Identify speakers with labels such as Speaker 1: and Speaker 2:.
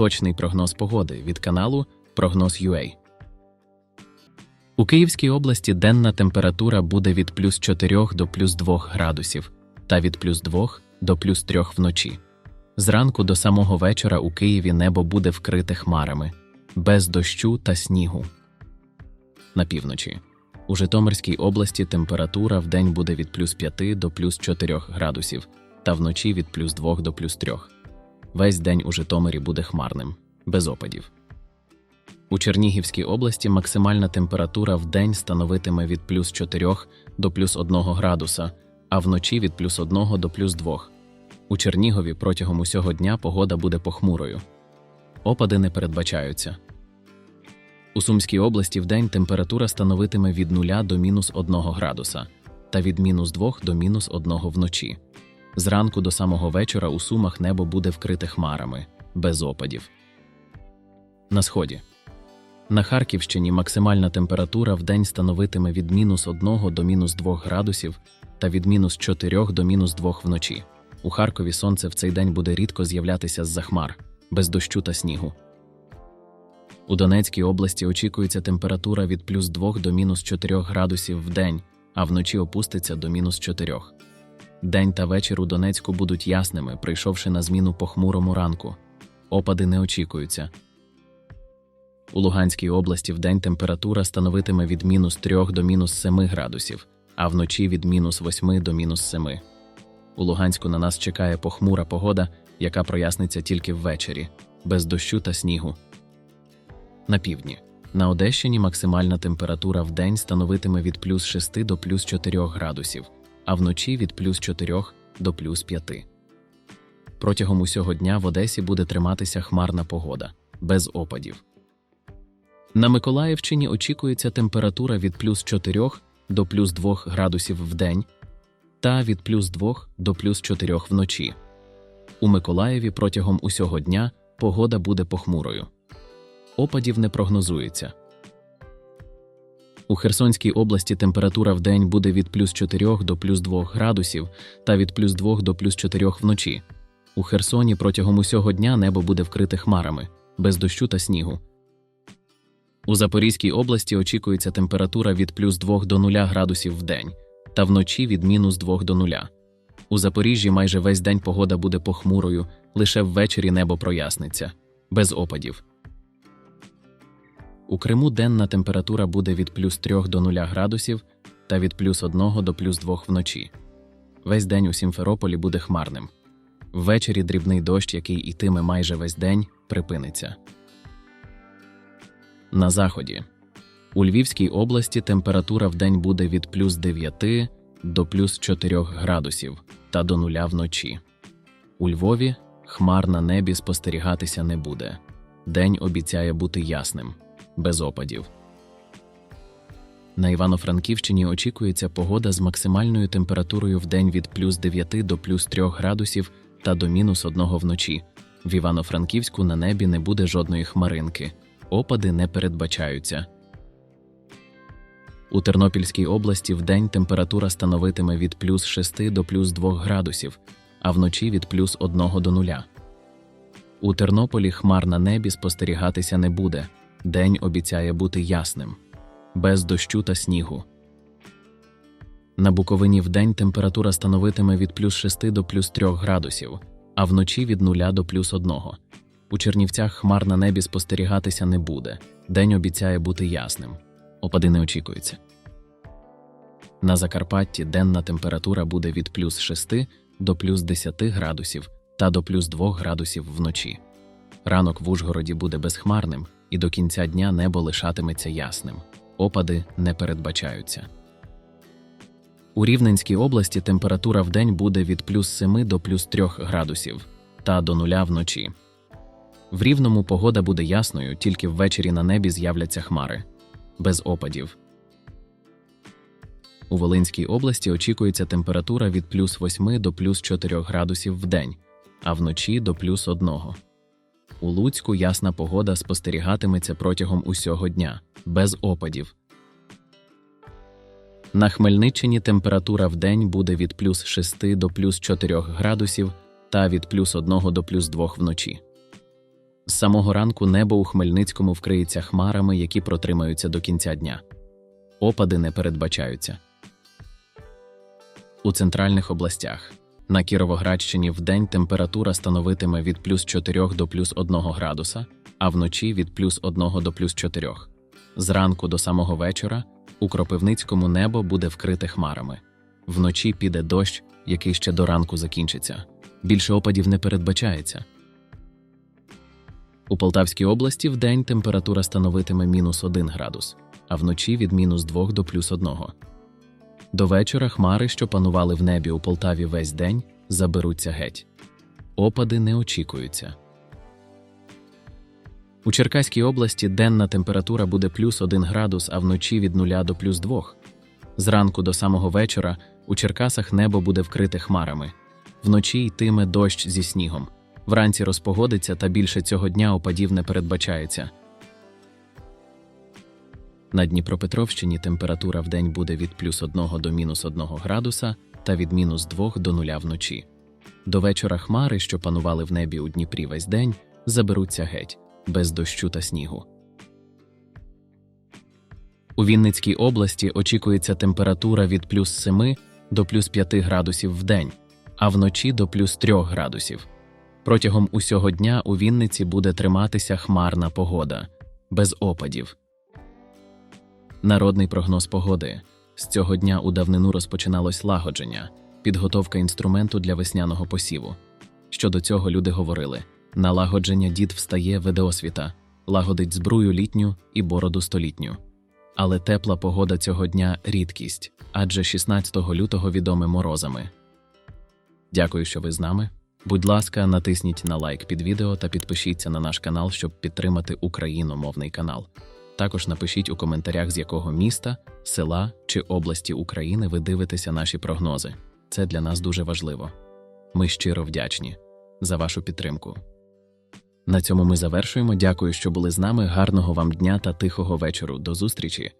Speaker 1: Точний прогноз погоди від каналу Прогноз UA. У Київській області денна температура буде від плюс 4 до плюс 2 градусів та від плюс 2 до плюс 3 вночі. Зранку до самого вечора у Києві небо буде вкрите хмарами, без дощу та снігу. На півночі. У Житомирській області температура в день буде від плюс 5 до плюс 4 градусів та вночі від плюс 2 до плюс 3. Весь день у Житомирі буде хмарним, без опадів. У Чернігівській області максимальна температура в день становитиме від плюс 4 до плюс 1 градуса, а вночі від плюс 1 до плюс 2. У Чернігові протягом усього дня погода буде похмурою. Опади не передбачаються. У Сумській області вдень температура становитиме від 0 до мінус 1 градуса та від мінус 2 до мінус 1 вночі. Зранку до самого вечора у Сумах небо буде вкрите хмарами, без опадів. На сході. На Харківщині максимальна температура в день становитиме від мінус 1 до мінус 2 градусів та від мінус 4 до мінус 2 вночі. У Харкові сонце в цей день буде рідко з'являтися з-за хмар, без дощу та снігу. У Донецькій області очікується температура від плюс 2 до мінус 4 градусів в день, а вночі опуститься до мінус 4. День та вечір у Донецьку будуть ясними, прийшовши на зміну похмурому ранку. Опади не очікуються. У Луганській області вдень температура становитиме від мінус 3 до мінус 7 градусів, а вночі від мінус 8 до мінус 7. У Луганську на нас чекає похмура погода, яка проясниться тільки ввечері, без дощу та снігу. На півдні. На Одещині максимальна температура в день становитиме від плюс 6 до плюс 4 градусів, а вночі від плюс 4 до плюс 5. Протягом усього дня в Одесі буде триматися хмарна погода, без опадів. На Миколаївщині очікується температура від плюс 4 до плюс 2 градусів в день та від плюс 2 до плюс 4 вночі. У Миколаєві протягом усього дня погода буде похмурою. Опадів не прогнозується. У Херсонській області температура в день буде від плюс 4 до плюс 2 градусів та від плюс 2 до плюс 4 вночі. У Херсоні протягом усього дня небо буде вкрите хмарами, без дощу та снігу. У Запорізькій області очікується температура від плюс 2 до 0 градусів в день та вночі від мінус 2 до 0. У Запоріжжі майже весь день погода буде похмурою, лише ввечері небо проясниться, без опадів. У Криму денна температура буде від плюс 3 до 0 градусів та від плюс 1 до плюс 2 вночі. Весь день у Сімферополі буде хмарним. Ввечері дрібний дощ, який ітиме майже весь день, припиниться. На заході. У Львівській області температура в день буде від плюс 9 до плюс 4 градусів та до нуля вночі. У Львові хмар на небі спостерігатися не буде. День обіцяє бути ясним, без опадів. На Івано-Франківщині очікується погода з максимальною температурою в день від плюс 9 до плюс 3 градусів та до мінус 1 вночі. В Івано-Франківську на небі не буде жодної хмаринки, опади не передбачаються. У Тернопільській області вдень температура становитиме від плюс 6 до плюс 2 градусів, а вночі від плюс 1 до 0. У Тернополі хмар на небі спостерігатися не буде. День обіцяє бути ясним, без дощу та снігу. На Буковині вдень температура становитиме від плюс 6 до плюс 3 градусів, а вночі від 0 до плюс 1. У Чернівцях хмар на небі спостерігатися не буде. День обіцяє бути ясним. Опади не очікуються. На Закарпатті денна температура буде від плюс 6 до плюс 10 градусів та до плюс 2 градусів вночі. Ранок в Ужгороді буде безхмарним, і до кінця дня небо лишатиметься ясним. Опади не передбачаються. У Рівненській області температура в день буде від плюс 7 до плюс 3 градусів та до нуля вночі. В Рівному погода буде ясною, тільки ввечері на небі з'являться хмари без опадів. У Волинській області очікується температура від плюс 8 до плюс 4 градусів в день, а вночі до плюс 1. У Луцьку ясна погода спостерігатиметься протягом усього дня, без опадів. На Хмельниччині температура в день буде від плюс 6 до плюс 4 градусів та від плюс 1 до плюс 2 вночі. З самого ранку небо у Хмельницькому вкриється хмарами, які протримаються до кінця дня. Опади не передбачаються. У центральних областях на Кіровоградщині вдень температура становитиме від плюс 4 до плюс 1 градуса, а вночі від плюс 1 до плюс 4. Зранку до самого вечора у Кропивницькому небо буде вкрите хмарами. Вночі піде дощ, який ще до ранку закінчиться. Більше опадів не передбачається. У Полтавській області вдень температура становитиме мінус 1 градус, а вночі від мінус 2 до плюс 1. До вечора хмари, що панували в небі у Полтаві весь день, заберуться геть. Опади не очікуються. У Черкаській області денна температура буде плюс 1 градус, а вночі від 0 до плюс 2. Зранку до самого вечора у Черкасах небо буде вкрите хмарами. Вночі йтиме дощ зі снігом. Вранці розпогодиться та більше цього дня опадів не передбачається. На Дніпропетровщині температура вдень буде від плюс 1 до мінус 1 градуса та від мінус 2 до 0 вночі. До вечора хмари, що панували в небі у Дніпрі весь день, заберуться геть, без дощу та снігу. У Вінницькій області очікується температура від плюс 7 до плюс 5 градусів в день, а вночі до плюс 3 градусів. Протягом усього дня у Вінниці буде триматися хмарна погода, без опадів. Народний прогноз погоди. З цього дня у давнину розпочиналось лагодження, підготовка інструменту для весняного посіву. Щодо цього люди говорили: налагодження дід встає веде освіта, лагодить збрую літню і бороду столітню. Але тепла погода цього дня рідкість, адже 16 лютого відоме морозами. Дякую, що ви з нами. Будь ласка, натисніть на лайк під відео та підпишіться на наш канал, щоб підтримати україномовний канал. Також напишіть у коментарях, з якого міста, села чи області України ви дивитеся наші прогнози. Це для нас дуже важливо. Ми щиро вдячні за вашу підтримку. На цьому ми завершуємо. Дякую, що були з нами. Гарного вам дня та тихого вечору. До зустрічі!